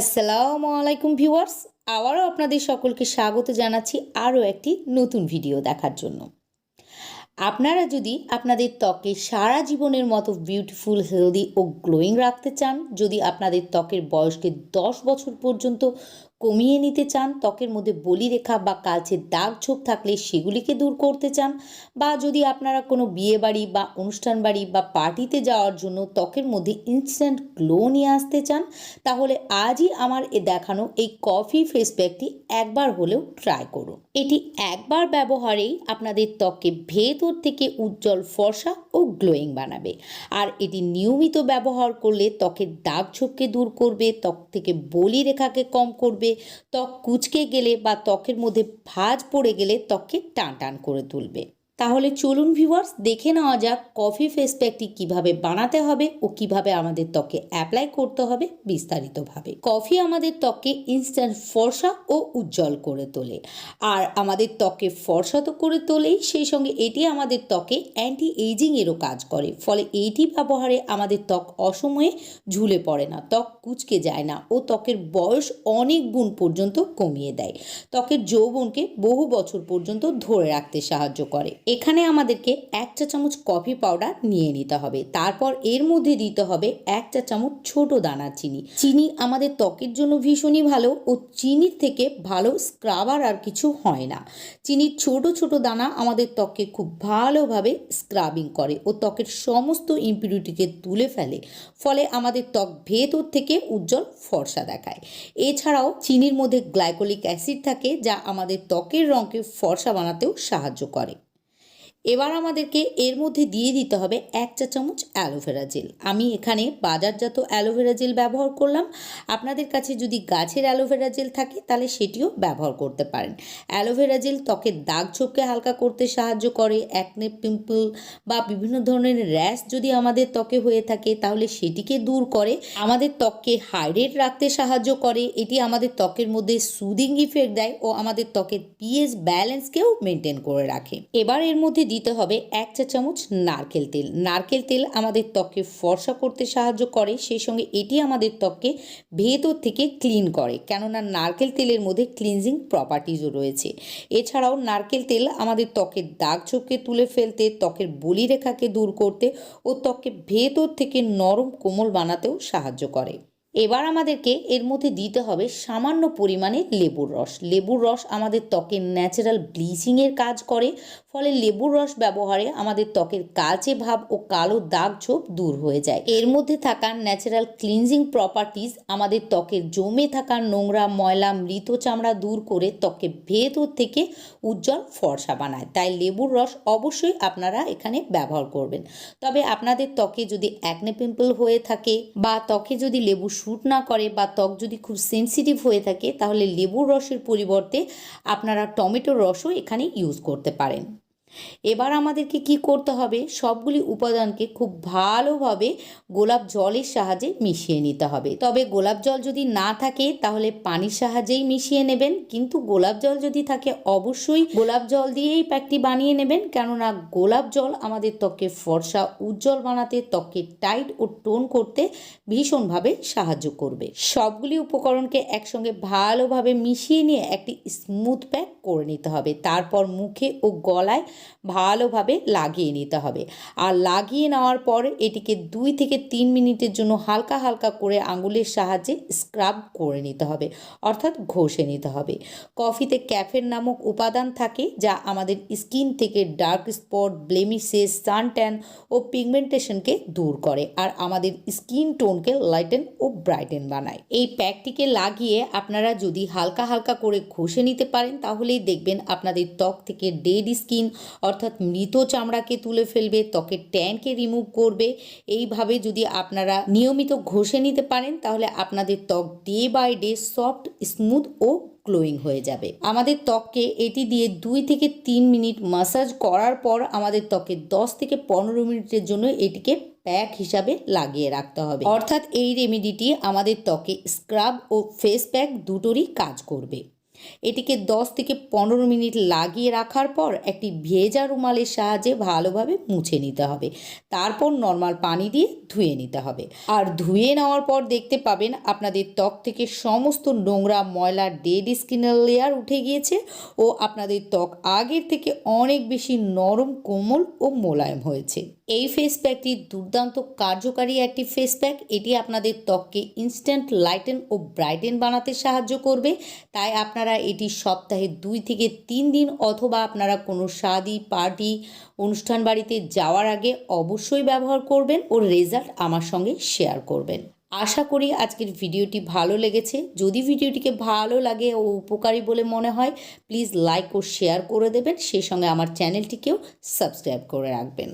আসসালামু আলাইকুম ভিউয়ার্স, আবারও আপনাদের সকলকে স্বাগত জানাচ্ছি আরও একটি নতুন ভিডিও দেখার জন্য। আপনারা যদি আপনাদের ত্বকে সারা জীবনের মতো বিউটিফুল হেলদি ও গ্লোয়িং রাখতে চান, যদি আপনাদের ত্বকের বয়সকে দশ বছর পর্যন্ত কমিয়ে নিতে চান, ত্বকের মধ্যে বলিরেখা বা কালচে দাগ ছোপ থাকলে সেগুলিকে দূর করতে চান বা যদি আপনারা কোনো বিয়ে বাড়ি বা অনুষ্ঠান বাড়ি বা পার্টিতে যাওয়ার জন্য ত্বকের মধ্যে ইনস্ট্যান্ট গ্লো নিয়ে আসতে চান, তাহলে আজই আমার এ দেখানো এই কফি ফেস প্যাকটি একবার হলেও ট্রাই করুন। এটি একবার ব্যবহারেই আপনাদের ত্বককে ভেতর থেকে উজ্জ্বল ফর্সা ও গ্লোয়িং বানাবে। আর এটি নিয়মিত ব্যবহার করলে ত্বকের দাগ ছোপকে দূর করবে, ত্বক থেকে বলি রেখাকে কম করবে ত্বক কুচকে গেলে বা ত্বকের মধ্যে ভাঁজ পড়ে গেলে ত্বককে টান টান করে তুলবে। তাহলে চলুন ভিউয়ার্স দেখে নেওয়া যাক কফি ফেস প্যাকটি কীভাবে বানাতে হবে ও কীভাবে আমাদের ত্বকে অ্যাপ্লাই করতে হবে বিস্তারিতভাবে। কফি আমাদের ত্বককে ইনস্ট্যান্ট ফর্সা ও উজ্জ্বল করে তোলে। আর আমাদের ত্বকে ফর্সা তো করে তোলেই, সেই সঙ্গে এটি আমাদের ত্বকে অ্যান্টি এইজিংয়েরও কাজ করে। ফলে এইটি ব্যবহারে আমাদের ত্বক অসময়ে ঝুলে পড়ে না, ত্বক কুচকে যায় না ও ত্বকের বয়স অনেক গুণ পর্যন্ত কমিয়ে দেয়। ত্বকের যৌবনকে বহু বছর পর্যন্ত ধরে রাখতে সাহায্য করে। এখানে আমাদেরকে এক চা চামচ কফি পাউডার নিয়ে নিতে হবে। তারপর এর মধ্যে দিতে হবে এক চা চামচ ছোট দানা চিনি। চিনি আমাদের ত্বকের জন্য ভীষণই ভালো ও চিনির থেকে ভালো স্ক্রাবার আর কিছু হয় না। চিনির ছোট ছোট দানা আমাদের ত্বককে খুব ভালোভাবে স্ক্রাবিং করে ও ত্বকের সমস্ত ইম্পিউরিটিকে তুলে ফেলে। ফলে আমাদের ত্বক ভেতর থেকে উজ্জ্বল ফর্সা দেখায়। এছাড়াও চিনির মধ্যে গ্লাইকোলিক অ্যাসিড থাকে যা আমাদের ত্বকের রঙকে ফর্সা বানাতেও সাহায্য করে। এবার আমাদেরকে এর মধ্যে দিয়ে দিতে হবে এক চা চামচ অ্যালোভেরা জেল আমি এখানে বাজারজাত অ্যালোভেরা জেল ব্যবহার করলাম। আপনাদের কাছে যদি গাছের অ্যালোভেরা জেল থাকে, তাহলে সেটিও ব্যবহার করতে পারেন। অ্যালোভেরা জেল ত্বকের দাগ ছোপকে হালকা করতে সাহায্য করে অ্যাকনে পিম্পল বা বিভিন্ন ধরনের র্যাশ যদি আমাদের ত্বকে হয়ে থাকে, তাহলে সেটিকে দূর করে। আমাদের ত্বককে হাইড্রেট রাখতে সাহায্য করে। এটি আমাদের ত্বকের মধ্যে সুদিং ইফেক্ট দেয় ও আমাদের ত্বকের পিএস ব্যালেন্সকেও মেনটেন করে রাখে। এবার এর মধ্যে দিতে হবে এক চা চামচ নারকেল তেল। নারকেল তেল আমাদের ত্বককে ফর্সা করতে সাহায্য করে, সেই সঙ্গে এটি আমাদের ত্বককে ভেতর থেকে ক্লিন করে, কেননা নারকেল তেলের মধ্যে ক্লিনজিং প্রপার্টিজও রয়েছে। এছাড়াও নারকেল তেল আমাদের ত্বকের দাগ ছোপকে তুলে ফেলতে, ত্বকের বলিরেখাকে দূর করতে ও ত্বককে ভেতর থেকে নরম কোমল বানাতেও সাহায্য করে। এবার আমাদেরকে এর মধ্যে দিতে হবে সামান্য পরিমাণে লেবুর রস। লেবুর রস আমাদের ত্বকের ন্যাচারাল ব্লিচিংয়ের কাজ করে, ফলে লেবুর রস ব্যবহারে আমাদের ত্বকের কালচে ভাব ও কালো দাগ ছোপ দূর হয়ে যায়। এর মধ্যে থাকা ন্যাচারাল ক্লিনজিং প্রপার্টিজ আমাদের ত্বকের জমে থাকা নোংরা, ময়লা, মৃত চামড়া দূর করে ত্বকে ভেতর থেকে উজ্জ্বল ফর্সা বানায়। তাই লেবুর রস অবশ্যই আপনারা এখানে ব্যবহার করবেন। তবে আপনাদের ত্বকে যদি অ্যাকনে পিম্পল হয়ে থাকে বা ত্বকে যদি লেবু শ্যুট না করে বা ত্বক যদি খুব সেন্সিটিভ হয়ে থাকে, তাহলে লেবুর রসের পরিবর্তে আপনারা টমেটোর রসও এখানে ইউজ করতে পারেন। এবার আমাদেরকে কি করতে হবে? সবগুলি উপাদানকে খুব ভালোভাবে গোলাপ জলের সাহায্যে মিশিয়ে নিতে হবে। তবে গোলাপ জল যদি না থাকে, তাহলে পানির সাহায্যেই মিশিয়ে নেবেন। কিন্তু গোলাপ জল যদি থাকে, অবশ্যই গোলাপ জল দিয়েই প্যাকটি বানিয়ে নেবেন। কেননা গোলাপ জল আমাদের ত্বকে ফর্সা, উজ্জ্বল বানাতে, ত্বককে টাইট ও টোন করতে ভীষণভাবে সাহায্য করবে। সবগুলি উপকরণকে একসঙ্গে ভালোভাবে মিশিয়ে নিয়ে একটি স্মুথ প্যাক করে নিতে হবে। তারপর মুখে ও গলায় ভালোভাবে লাগিয়ে নিতে হবে। আর লাগিয়ে নেওয়ার পর এটিকে দুই থেকে তিন মিনিটের জন্য হালকা হালকা করে আঙুলের সাহায্যে স্ক্রাব করে নিতে হবে, অর্থাৎ ঘষে নিতে হবে। কফিতে ক্যাফের নামক উপাদান থাকে যা আমাদের স্কিন থেকে ডার্ক স্পট ব্লেমিসেস সানট্যান ও পিগমেন্টেশনকে দূর করে আর আমাদের স্কিন টোনকে লাইটেন ও ব্রাইটেন বানায়। এই প্যাকটিকে লাগিয়ে আপনারা যদি হালকা হালকা করে ঘষে নিতে পারেন, তাহলেই দেখবেন আপনাদের ত্বক থেকে ডেড স্কিন অর্থাৎ মৃত চামড়াকে তুলে ফেলবে, ত্বকের ট্যানকে রিমুভ করবে। এইভাবে যদি আপনারা নিয়মিত ঘষে নিতে পারেন, তাহলে আপনাদের ত্বক day by day soft smooth O glowing হয়ে যাবে। আমাদের ত্বককে এটি দিয়ে দুই থেকে তিন মিনিট মাসাজ করার পর আমাদের ত্বকে দশ থেকে পনেরো মিনিটের জন্য এটিকে প্যাক হিসাবে লাগিয়ে রাখতে হবে। অর্থাৎ এই রেমেডিটি আমাদের ত্বকে স্ক্রাব ও ফেস প্যাক দুটোরই কাজ করবে। এটিকে 10 থেকে পনেরো মিনিট লাগিয়ে রাখার পর একটি ভেজা রুমালের সাহায্যে ভালোভাবে মুছে নিতে হবে। তারপর নর্মাল পানি দিয়ে ধুয়ে নিতে হবে। আর ধুয়ে নেওয়ার পর দেখতে পাবেন আপনাদের ত্বক থেকে সমস্ত নোংরা ময়লা ডেড স্কিনের লেয়ার উঠে গিয়েছে ও আপনাদের ত্বক আগের থেকে অনেক বেশি নরম, কোমল ও মোলায়েম হয়েছে। এই ফেস প্যাকটি দুর্দান্ত কার্যকারী একটি ফেস প্যাক এটি আপনাদের ত্বককে ইনস্ট্যান্ট লাইটেন ও ব্রাইটেন বানাতে সাহায্য করবে। তাই আপনারা এটি সপ্তাহে দুই থেকে তিন দিন অথবা আপনারা কোনো শাদি পার্টি, অনুষ্ঠান বাড়িতে যাওয়ার আগে অবশ্যই ব্যবহার করবেন ও রেজাল্ট আমার সঙ্গে শেয়ার করবেন। আশা করি আজকের ভিডিওটি ভালো লেগেছে। যদি ভিডিওটিকে ভালো লাগে ও উপকারী বলে মনে হয়, প্লিজ লাইক ও শেয়ার করে দেবেন। সেই সঙ্গে আমার চ্যানেলটিকেও সাবস্ক্রাইব করে রাখবেন।